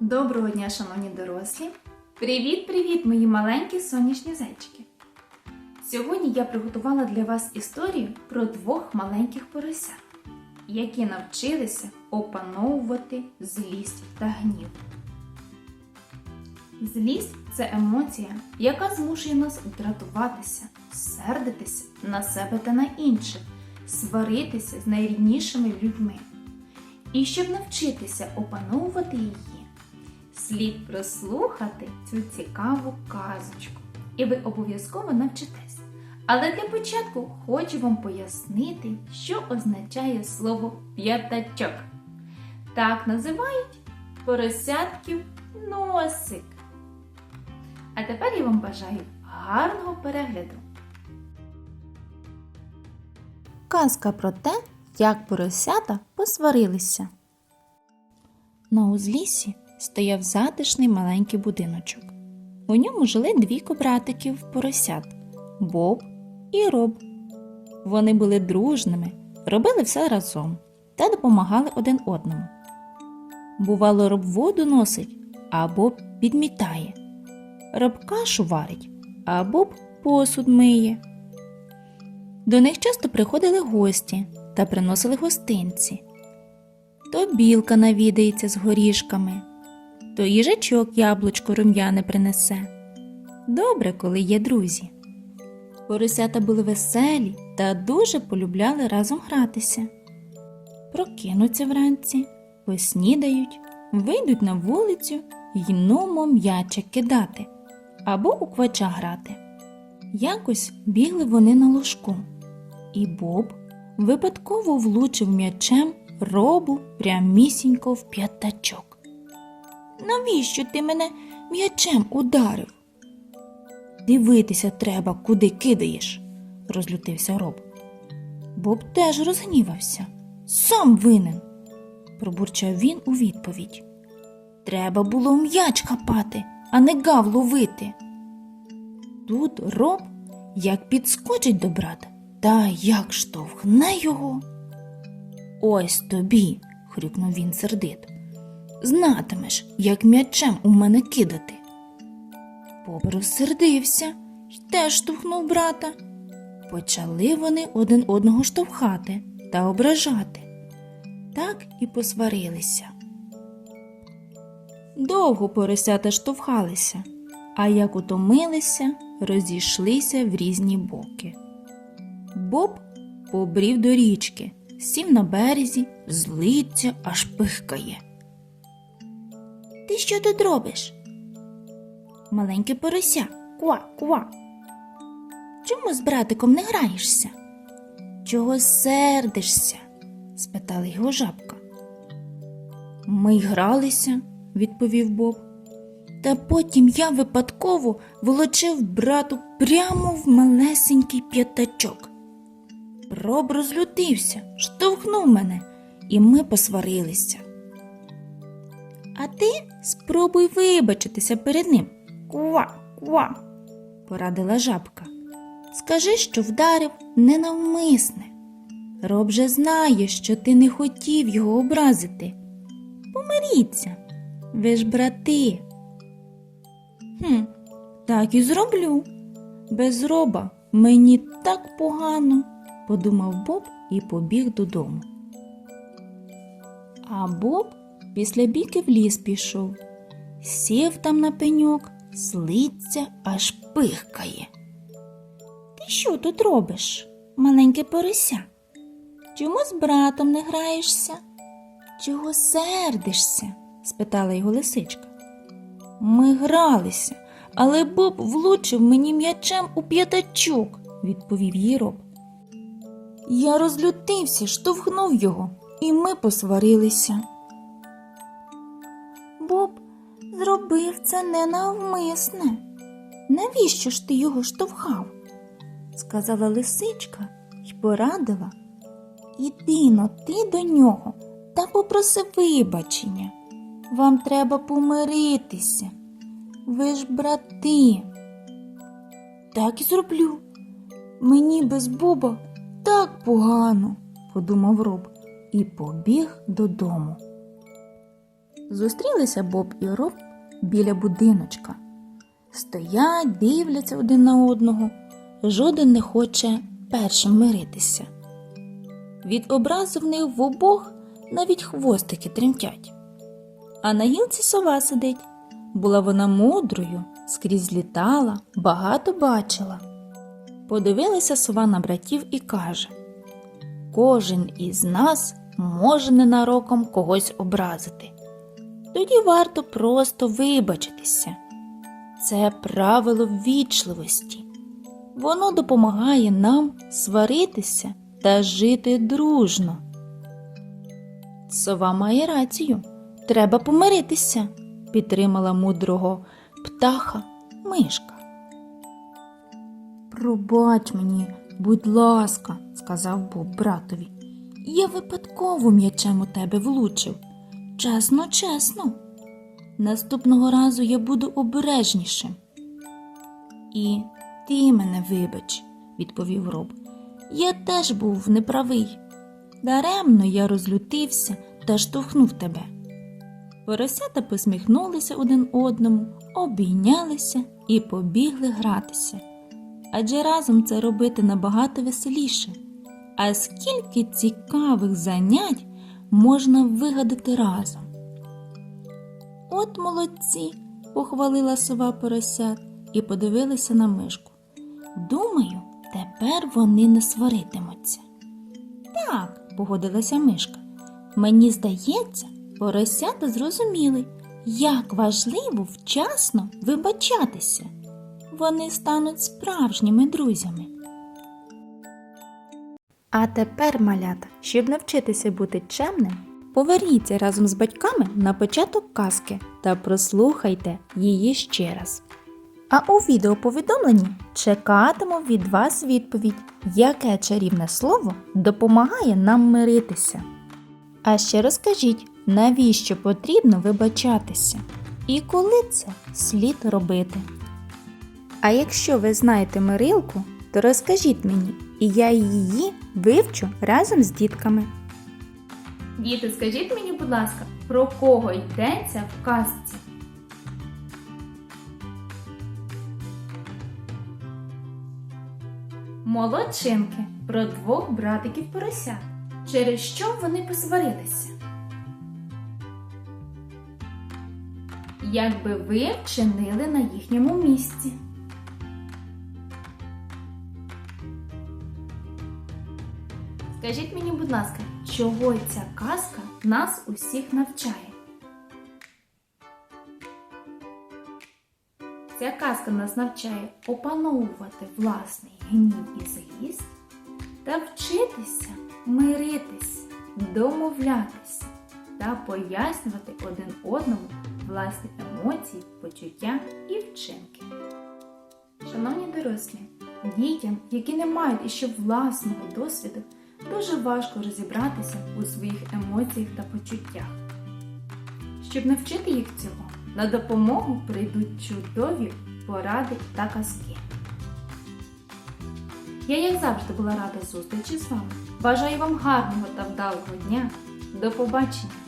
Доброго дня, шановні дорослі! Привіт-привіт, мої маленькі сонячні зайчики! Сьогодні я приготувала для вас історію про двох маленьких поросят, які навчилися опановувати злість та гнів. Злість це емоція, яка змушує нас дратуватися, сердитися на себе та на інших, сваритися з найріднішими людьми. І щоб навчитися опановувати її, слід прослухати цю цікаву казочку. І ви обов'язково навчитесь. Але для початку хочу вам пояснити, що означає слово п'ятачок. Так називають поросятків носик. А тепер я вам бажаю гарного перегляду. Казка про те, як поросята посварилися. На узліссі стояв затишний маленький будиночок. У ньому жили двійко братиків поросят Боб і Роб. Вони були дружними, робили все разом та допомагали один одному. Бувало, Роб воду носить, а Боб підмітає. Роб кашу варить, а Боб посуд миє. До них часто приходили гості та приносили гостинці. То білка навідається з горішками, то їжачок яблучко рум'яне принесе. Добре, коли є друзі. Поросята були веселі та дуже полюбляли разом гратися. Прокинуться вранці, поснідають, вийдуть на вулицю й нумо м'ячик кидати або у квача грати. Якось бігли вони на ложку, і Боб випадково влучив м'ячем робу прямісінько в п'ятачок. Навіщо ти мене м'ячем ударив? Дивитися треба, куди кидаєш, розлютився роб. Боб теж розгнівався. Сам винен, пробурчав він у відповідь. Треба було м'яч хапати, а не гав ловити. Тут роб як підскочить до брата, та як штовхне його. Ось тобі, хрюкнув він сердито. Знатимеш, як м'ячем у мене кидати. Боб розсердився й теж штовхнув брата. Почали вони один одного штовхати та ображати. Так і посварилися. Довго поросята штовхалися, а як утомилися, розійшлися в різні боки. Боб побрів до річки, сів на березі, злиться, аж пихкає. Ти що тут робиш? Маленьке порося, ква, ква. Чому з братиком не граєшся? Чого сердишся? спитала його жабка. Ми й гралися, відповів Боб. Та потім я випадково волочив брату прямо в малесенький п'ятачок. Роб розлютився, штовхнув мене, і ми посварилися. А ти спробуй вибачитися перед ним. Ква, ква, порадила жабка. Скажи, що вдарив ненавмисне. Роб же знає, що ти не хотів його образити. Помиріться, ви ж брати. Хм, так і зроблю. Без роба мені так погано, подумав Боб і побіг додому. А Боб після біки в ліс пішов, сів там на пеньок, злиться, аж пихкає. Ти що тут робиш, маленьке порося? Чому з братом не граєшся? Чого сердишся? спитала його лисичка. Ми гралися, але Боб влучив мені м'ячем у п'ятачок, відповів їй роб. Я розлютився, штовхнув його, і ми посварилися. Зробив це ненавмисне. Навіщо ж ти його штовхав? сказала лисичка й порадила. Іди но ти до нього та попроси вибачення. Вам треба помиритися. Ви ж брати. Так і зроблю. Мені без Боба так погано, подумав роб і побіг додому. Зустрілися Боб і Роб біля будиночка. Стоять, дивляться один на одного. Жоден не хоче першим миритися. Від образу в них в обох навіть хвостики тремтять. А на гілці сова сидить. Була вона мудрою, скрізь літала, багато бачила. Подивилася сова на братів і каже: Кожен із нас може ненароком когось образити. Тоді варто просто вибачитися. Це правило ввічливості. Воно допомагає нам сваритися та жити дружно. Сова має рацію. Треба помиритися, підтримала мудрого птаха мишка. Пробач мені, будь ласка, сказав Боб братові. Я випадково м'ячем у тебе влучив. Чесно, чесно. Наступного разу я буду обережнішим. І ти мене вибач, відповів Роб. Я теж був неправий. Даремно я розлютився та штовхнув тебе. Поросята посміхнулися один одному, обійнялися і побігли гратися. Адже разом це робити набагато веселіше. А скільки цікавих занять можна вигадати разом. От молодці, похвалила сова поросят і подивилася на мишку. Думаю, тепер вони не сваритимуться. Так, погодилася мишка. Мені здається, поросята зрозуміли, як важливо вчасно вибачатися. Вони стануть справжніми друзями. А тепер, малята, щоб навчитися бути чемним, поверніться разом з батьками на початок казки та прослухайте її ще раз. А у відеоповідомленні чекатиму від вас відповідь, яке чарівне слово допомагає нам миритися. А ще розкажіть, навіщо потрібно вибачатися і коли це слід робити. А якщо ви знаєте мирилку, то розкажіть мені, і я її вивчу разом з дітками. Діти, скажіть мені, будь ласка, про кого йдеться в казці? Молодчинки про двох братиків поросят. Через що вони посварилися? Як би ви вчинили на їхньому місці? Скажіть мені, будь ласка, чого ця казка нас усіх навчає? Ця казка нас навчає опановувати власний гнів і злість та вчитися миритись, домовлятися та пояснювати один одному власні емоції, почуття і вчинки. Шановні дорослі, дітям, які не мають іще власного досвіду, дуже важко розібратися у своїх емоціях та почуттях. Щоб навчити їх цього, на допомогу прийдуть чудові поради та казки. Я, як завжди, була рада зустрічі з вами. Бажаю вам гарного та вдалого дня. До побачення!